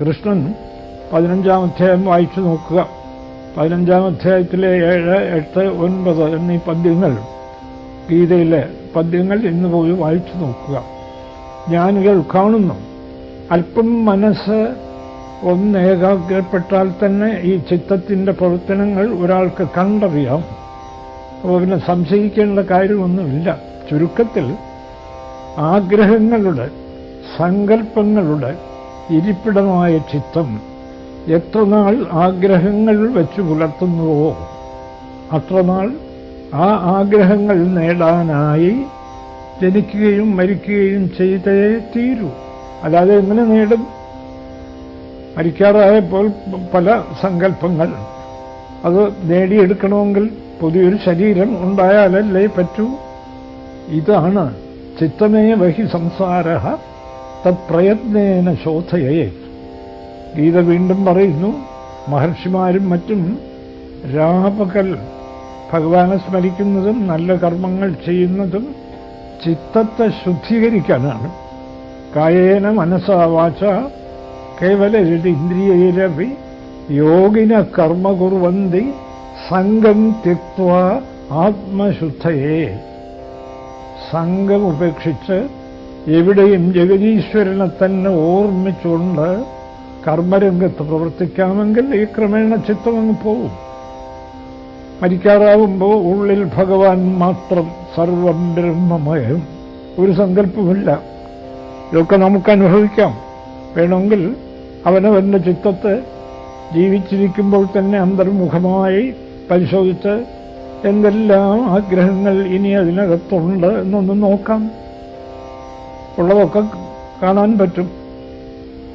കൃഷ്ണൻ പതിനഞ്ചാം അധ്യായം വായിച്ചു നോക്കുക. പതിനഞ്ചാം അധ്യായത്തിലെ ഏഴ് എട്ട് ഒൻപത് എന്നീ പദ്യങ്ങൾ ഗീതയിലെ പദ്യങ്ങൾ ഇന്ന് പോയി വായിച്ചു നോക്കുക. ജ്ഞാനികൾ കാണുന്നു. അല്പം മനസ്സ് ഒന്ന് ഏകാഗ്രപ്പെട്ടാൽ തന്നെ ഈ ചിത്തത്തിന്റെ പ്രവർത്തനങ്ങൾ ഒരാൾക്ക് കണ്ടറിയാം. അപ്പോൾ പിന്നെ സംശയിക്കേണ്ട കാര്യമൊന്നുമില്ല. ചുരുക്കത്തിൽ ആഗ്രഹങ്ങളുടെ സങ്കല്പങ്ങളുടെ ഇരിപ്പിടമായ ചിത്തം എത്രനാൾ ആഗ്രഹങ്ങൾ വെച്ച് പുലർത്തുന്നുവോ അത്രനാൾ ആ ആഗ്രഹങ്ങൾ നേടാനായി ജനിക്കുകയും മരിക്കുകയും ചെയ്തേ തീരൂ. അല്ലാതെ എങ്ങനെ നേടും? മരിക്കാറായപ്പോൾ പല സങ്കല്പങ്ങൾ. അത് നേടിയെടുക്കണമെങ്കിൽ പുതിയൊരു ശരീരം ഉണ്ടായാലല്ലേ പറ്റൂ? ഇതാണ് ചിത്തമേ വഹി സംസാര തത്പ്രയത്നേന ശോധയേ. ഗീത വീണ്ടും പറയുന്നു മഹർഷിമാരും മറ്റും രാപകൽ ഭഗവാനെ സ്മരിക്കുന്നതും നല്ല കർമ്മങ്ങൾ ചെയ്യുന്നതും ചിത്തത്തെ ശുദ്ധീകരിക്കാനാണ്. കായേന മനസ്സാ വാച കേവല ഇന്ദ്രിയൈരവി യോഗിന കർമ്മ കുറുവന്തി സംഘം തിക്വ ആത്മശുദ്ധയെ. സംഘം ഉപേക്ഷിച്ച് എവിടെയും ജഗതീശ്വരനെ തന്നെ ഓർമ്മിച്ചുകൊണ്ട് കർമ്മരംഗത്ത് പ്രവർത്തിക്കാമെങ്കിൽ ഈ ക്രമേണ ചിത്തം അങ്ങ് പോവും മരിക്കാറാവുമ്പോൾ ഉള്ളിൽ ഭഗവാൻ മാത്രം സർവം ബ്രഹ്മമയം. ഒരു സങ്കല്പമില്ല ഇതൊക്കെ നമുക്ക് അനുഭവിക്കാം. വേണമെങ്കിൽ അവനവന്റെ ചിത്തത്തെ ജീവിച്ചിരിക്കുമ്പോൾ തന്നെ അന്തർമുഖമായി പരിശോധിച്ച് എന്തെല്ലാം ആഗ്രഹങ്ങൾ ഇനി അതിനകത്തുണ്ട് എന്നൊന്ന് നോക്കാം. ഉള്ളതൊക്കെ കാണാൻ പറ്റും.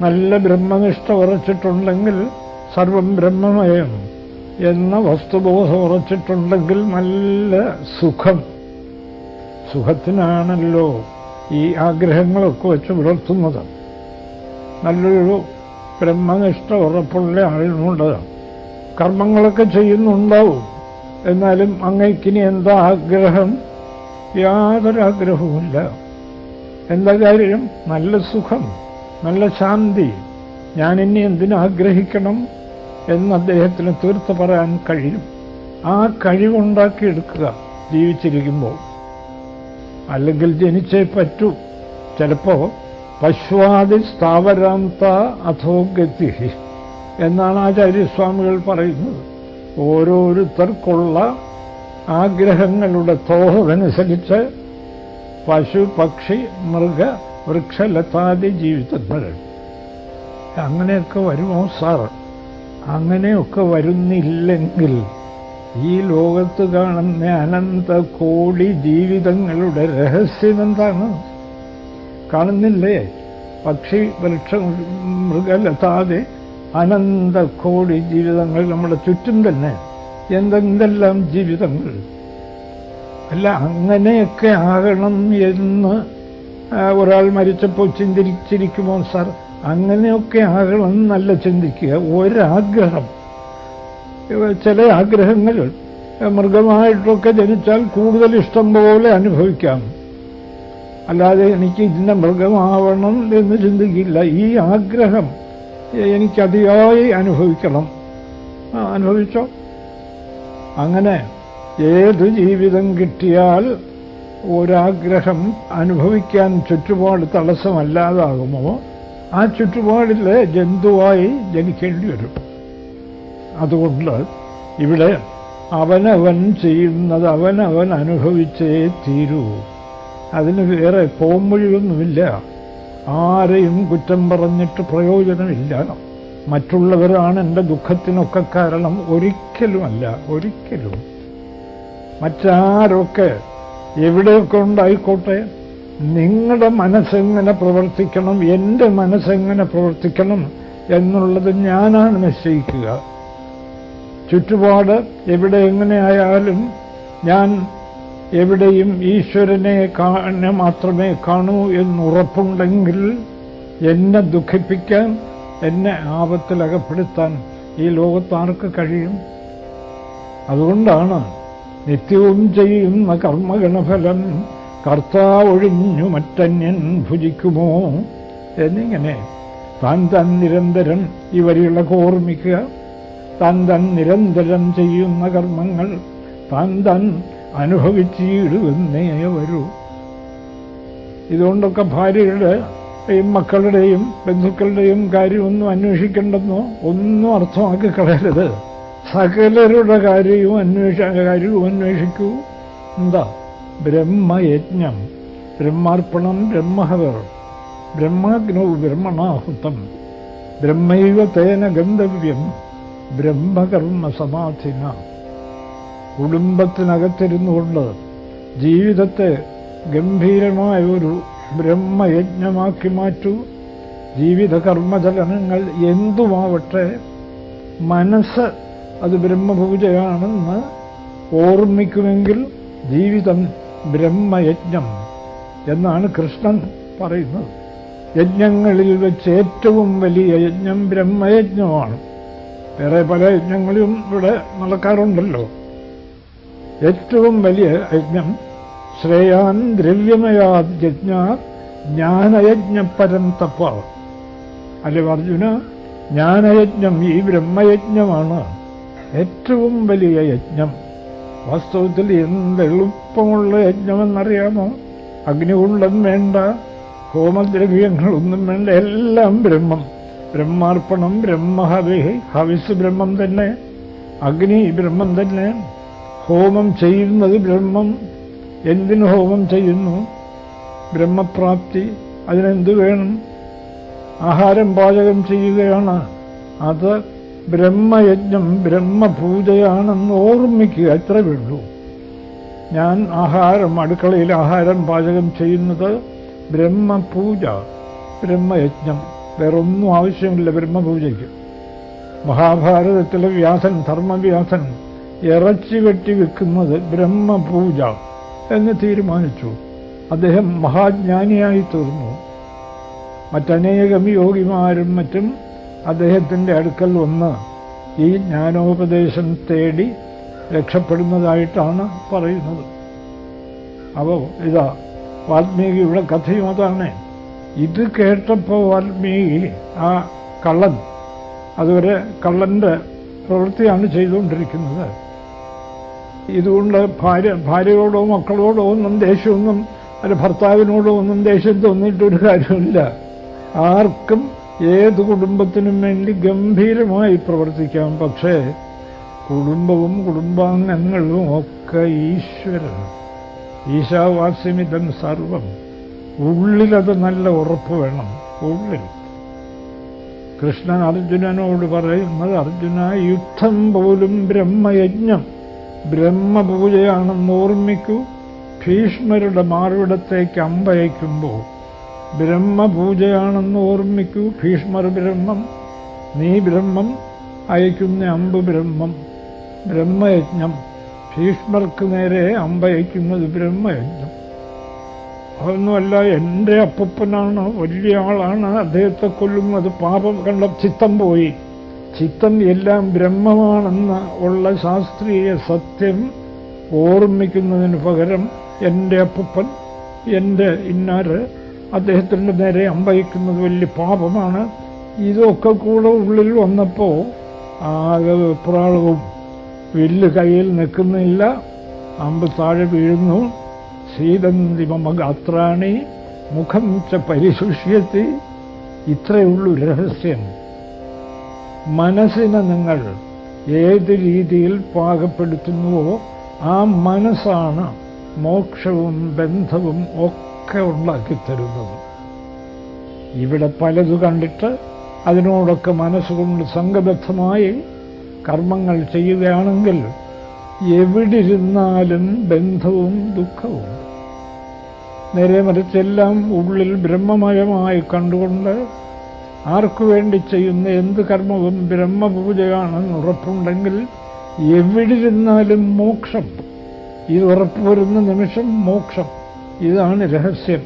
നല്ല ബ്രഹ്മനിഷ്ഠ ഉറച്ചിട്ടുണ്ടെങ്കിൽ സർവം ബ്രഹ്മമയം എന്ന വസ്തുബോധം ഉറച്ചിട്ടുണ്ടെങ്കിൽ നല്ല സുഖം. സുഖത്തിനാണല്ലോ ഈ ആഗ്രഹങ്ങളൊക്കെ വെച്ച് പുലർത്തുന്നത്. നല്ലൊരു ബ്രഹ്മനിഷ്ഠ ഉറപ്പുള്ള ആളിനുണ്ട് കർമ്മങ്ങളൊക്കെ ചെയ്യുന്നുണ്ടാവും. എന്നാലും അങ്ങേക്കിനി എന്താ ആഗ്രഹം? യാതൊരു ആഗ്രഹവുമില്ല എന്താ കാര്യം? നല്ല സുഖം നല്ല ശാന്തി. ഞാൻ ഇനി എന്തിനാഗ്രഹിക്കണം എന്ന് അദ്ദേഹത്തിന് തീർത്ത് പറയാൻ കഴിയും. ആ കഴിവുണ്ടാക്കിയെടുക്കുക ജീവിച്ചിരിക്കുമ്പോൾ. അല്ലെങ്കിൽ ജനിച്ചേ പറ്റൂ. ചിലപ്പോ പശ്വാദി സ്ഥാവരാന്ത അധോഗതി എന്നാണ് ആചാര്യസ്വാമികൾ പറയുന്നത്. ഓരോരുത്തർക്കുള്ള ആഗ്രഹങ്ങളുടെ തോഹമനുസരിച്ച് പശു പക്ഷി മൃഗ വൃക്ഷലതാദി ജീവിതങ്ങൾ. അങ്ങനെയൊക്കെ വരുമോ സാർ? അങ്ങനെയൊക്കെ വരുന്നില്ലെങ്കിൽ ഈ ലോകത്ത് കാണുന്ന അനന്ത കോടി ജീവിതങ്ങളുടെ രഹസ്യം എന്താണ്? കാണുന്നില്ലേ? പക്ഷി വൃക്ഷ മൃഗലതാതെ അനന്ത കോടി ജീവിതങ്ങൾ നമ്മുടെ ചുറ്റും തന്നെ. എന്തെന്തെല്ലാം ജീവിതങ്ങൾ അല്ല അങ്ങനെയൊക്കെ ആകണം എന്ന് ഒരാൾ മരിച്ചപ്പോൾ ചിന്തിച്ചിരിക്കുമോ സാർ? അങ്ങനെയൊക്കെ ആകണം എന്നല്ല ചിന്തിക്കുക. ഒരാഗ്രഹം. ചില ആഗ്രഹങ്ങൾ മൃഗമായിട്ടൊക്കെ ജനിച്ചാൽ കൂടുതൽ ഇഷ്ടം പോലെ അനുഭവിക്കാം. അല്ലാതെ എനിക്ക് ഇന്ന മൃഗമാവണം എന്ന് ചിന്തിക്കില്ല. ഈ ആഗ്രഹം എനിക്ക് അതിയായി അനുഭവിക്കണം അനുഭവിച്ചോ? അങ്ങനെ ഏത് ജീവിതം കിട്ടിയാൽ ഒരാഗ്രഹം അനുഭവിക്കാൻ ചുറ്റുപാട് തടസ്സമല്ലാതാകുമോ ആ ചുറ്റുപാടിൽ ജന്തുവായി ജനിക്കേണ്ടി വരും. അതുകൊണ്ട് ഇവിടെ അവനവൻ ചെയ്യുന്നത് അവനവൻ അനുഭവിച്ചേ തീരൂ. അതിന് വേറെ പോംവഴിയൊന്നുമില്ല. ആരെയും കുറ്റം പറഞ്ഞിട്ട് പ്രയോജനമില്ല. മറ്റുള്ളവരാണ് എന്റെ ദുഃഖത്തിനൊക്കെ കാരണം. ഒരിക്കലുമല്ല ഒരിക്കലും. മറ്റാരൊക്കെ എവിടെയൊക്കെ ഉണ്ടായിക്കോട്ടെ നിങ്ങളുടെ മനസ്സെങ്ങനെ പ്രവർത്തിക്കണം? എന്റെ മനസ്സെങ്ങനെ പ്രവർത്തിക്കണം എന്നുള്ളത് ഞാനാണ് നിശ്ചയിക്കുക. ചുറ്റുപാട് എവിടെ എങ്ങനെയായാലും ഞാൻ എവിടെയും ഈശ്വരനെ കാണ മാത്രമേ കാണൂ എന്നുറപ്പുണ്ടെങ്കിൽ എന്നെ ദുഃഖിപ്പിക്കാൻ എന്നെ ആപത്തിലകപ്പെടുത്താൻ ഈ ലോകത്താർക്ക് കഴിയും. അതുകൊണ്ടാണ് നിത്യവും ചെയ്യുന്ന കർമ്മഗണഫലം കർത്താവൊഴിഞ്ഞു മറ്റന്യൻ ഭുജിക്കുമോ? എന്നിങ്ങനെ താൻ താൻ നിരന്തരം ഈ വരികളൊക്കെ ഓർമ്മിക്കുക താൻ താൻ നിരന്തരം ചെയ്യുന്ന കർമ്മങ്ങൾ താൻ താൻ അനുഭവിച്ചിടുവെന്നേ വരൂ. ഇതുകൊണ്ടൊക്കെ ഭാര്യയുടെയും മക്കളുടെയും ബന്ധുക്കളുടെയും കാര്യമൊന്നും അന്വേഷിക്കേണ്ടെന്നോ? ഒന്നും അർത്ഥമാക്കി കളയരുത് സകലരുടെ കാര്യവും അന്വേഷ കാര്യവും അന്വേഷിക്കൂ. എന്താ? ബ്രഹ്മയജ്ഞം. ബ്രഹ്മാർപ്പണം ബ്രഹ്മഹവർ. ബ്രഹ്മാഗ്നോ ബ്രഹ്മണാഹുതം. ബ്രഹ്മൈവ തേന ഗന്ധവ്യം. ബ്രഹ്മകർമ്മ സമാധിന. കുടുംബത്തിനകത്തിരുന്നുകൊണ്ട് ജീവിതത്തെ ഗംഭീരമായ ഒരു ബ്രഹ്മയജ്ഞമാക്കി മാറ്റൂ. ജീവിത കർമ്മചലനങ്ങൾ എന്തുമാവട്ടെ മനസ്സ് അത് ബ്രഹ്മപൂജയാണെന്ന് ഓർമ്മിക്കുമെങ്കിൽ ജീവിതം ബ്രഹ്മയജ്ഞം എന്നാണ് കൃഷ്ണൻ പറയുന്നത്. യജ്ഞങ്ങളിൽ വെച്ച് ഏറ്റവും വലിയ യജ്ഞം ബ്രഹ്മയജ്ഞമാണ്. വേറെ പല യജ്ഞങ്ങളും ഇവിടെ നടക്കാറുണ്ടല്ലോ. ഏറ്റവും വലിയ യജ്ഞം ശ്രേയാൻ ദ്രവ്യമയാ യജ്ഞ ജ്ഞാനയജ്ഞപരം തപ്പ അല്ലെ അർജുന? ജ്ഞാനയജ്ഞം ഈ ബ്രഹ്മയജ്ഞമാണ്. ഏറ്റവും വലിയ യജ്ഞം. വാസ്തവത്തിൽ എന്ത് എളുപ്പമുള്ള യജ്ഞമെന്നറിയാമോ? അഗ്നികുണ്ഡം വേണ്ട ഹോമദ്രവ്യങ്ങളൊന്നും വേണ്ട എല്ലാം ബ്രഹ്മം. ബ്രഹ്മാർപ്പണം ബ്രഹ്മഹവി ഹവിസ് ബ്രഹ്മം തന്നെ അഗ്നി ബ്രഹ്മം തന്നെ. ഹോമം ചെയ്യുന്നത് ബ്രഹ്മം. എന്തിനു ഹോമം ചെയ്യുന്നു? ബ്രഹ്മപ്രാപ്തി അതിനെന്ത് വേണം? ആഹാരം പാചകം ചെയ്യുകയാണ്. അത് ബ്രഹ്മയജ്ഞം ബ്രഹ്മപൂജയാണെന്ന് ഓർമ്മിക്കുക എത്ര വേണ്ടൂ. ഞാൻ ആഹാരം അടുക്കളയിൽ ആഹാരം പാചകം ചെയ്യുന്നത് ബ്രഹ്മപൂജ ബ്രഹ്മയജ്ഞം. വേറൊന്നും ആവശ്യമില്ല ബ്രഹ്മപൂജയ്ക്ക്. മഹാഭാരതത്തിലെ വ്യാസൻ ധർമ്മവ്യാസൻ ഇറച്ചി വെട്ടി വെക്കുന്നത് ബ്രഹ്മപൂജ എന്ന് തീരുമാനിച്ചു. അദ്ദേഹം മഹാജ്ഞാനിയായി തീർന്നു. മറ്റനേകം യോഗിമാരും മറ്റും അദ്ദേഹത്തിന്റെ അടുക്കൽ വന്ന് ഈ ജ്ഞാനോപദേശം തേടി രക്ഷപ്പെടുന്നതായിട്ടാണ് പറയുന്നത്. അപ്പോൾ ഇതാ വാൽമീകിയുടെ കഥയും അതാണ്. ഇത് കേട്ടപ്പോൾ വാൽമീകി ആ കള്ളൻ അതുവരെ കള്ളന്റെ പ്രവൃത്തിയാണ് ചെയ്തുകൊണ്ടിരിക്കുന്നത്. ഇതുകൊണ്ട് ഭാര്യ ഭാര്യയോടോ മക്കളോടോ ഒന്നും ദേഷ്യമൊന്നും അല്ല ഭർത്താവിനോടോ ഒന്നും ദേഷ്യം തോന്നിയിട്ടൊരു കാര്യമില്ല ആർക്കും ഏത് കുടുംബത്തിനും വേണ്ടി ഗംഭീരമായി പ്രവർത്തിക്കാം. പക്ഷേ കുടുംബവും കുടുംബാംഗങ്ങളും ഒക്കെ ഈശ്വരൻ. ഈശാവാസ്യമിതം സർവം. ഉള്ളിലത് നല്ല ഉറപ്പ് വേണം. ഉള്ളിൽ. കൃഷ്ണൻ അർജുനനോട് പറയുന്നത് അർജുന യുദ്ധം പോലും ബ്രഹ്മയജ്ഞം. ബ്രഹ്മപൂജയാണെന്ന് ഓർമ്മിക്കൂ. ഭീഷ്മരുടെ മാറിടത്തേക്ക് അമ്പയക്കുമ്പോൾ ബ്രഹ്മപൂജയാണെന്ന് ഓർമ്മിക്കൂ ഭീഷ്മർ ബ്രഹ്മം. നീ ബ്രഹ്മം അയക്കുന്ന അമ്പ് ബ്രഹ്മം ബ്രഹ്മയജ്ഞം. ഭീഷ്മർക്ക് നേരെ അമ്പയക്കുന്നത് ബ്രഹ്മയജ്ഞം. അതൊന്നുമല്ല എന്റെ അപ്പപ്പനാണ് വലിയ ആളാണ് അദ്ദേഹത്തെ കൊല്ലുന്നത് പാപം കണ്ട ചിത്തം പോയി. ചിത്തം എല്ലാം ബ്രഹ്മമാണെന്ന് ഉള്ള ശാസ്ത്രീയ സത്യം ഓർമ്മിക്കുന്നതിന് പകരം എന്റെ അപ്പപ്പൻ എന്റെ ഇന്നാര് അദ്ദേഹത്തിന്റെ നേരെ അമ്പയിക്കുന്നത് വലിയ പാപമാണ്. ഇതൊക്കെ കൂടെ ഉള്ളിൽ വന്നപ്പോൾ ആകെ വെപ്രാളവും വില്ല് കയ്യിൽ നിൽക്കുന്നില്ല. അമ്പ് താഴെ വീഴുന്നു. സീതന്തി മമ ഗാത്രാണി മുഖം ച പരിശുഷ്യത്തി. ഇത്രയുള്ളൂ രഹസ്യം. മനസ്സിനെ നിങ്ങൾ ഏത് രീതിയിൽ പാകപ്പെടുത്തുന്നുവോ ആ മനസ്സാണ് മോക്ഷവും ബന്ധവും ഒക്കെ ഉണ്ടാക്കി തരുന്നത് ഇവിടെ പലതു കണ്ടിട്ട് അതിനോടൊക്കെ മനസ്സുകൊണ്ട് സംഘബദ്ധമായി കർമ്മങ്ങൾ ചെയ്യുകയാണെങ്കിൽ എവിടിരുന്നാലും ബന്ധവും ദുഃഖവും. നേരെ മറിച്ചെല്ലാം ഉള്ളിൽ ബ്രഹ്മമയമായി കണ്ടുകൊണ്ട് ആർക്കു വേണ്ടി ചെയ്യുന്ന എന്ത് കർമ്മവും ബ്രഹ്മപൂജയാണെന്ന് ഉറപ്പുണ്ടെങ്കിൽ എവിടിരുന്നാലും മോക്ഷം. ഇത് ഉറപ്പുവരുന്ന നിമിഷം മോക്ഷം. ഇതാണ് രഹസ്യം.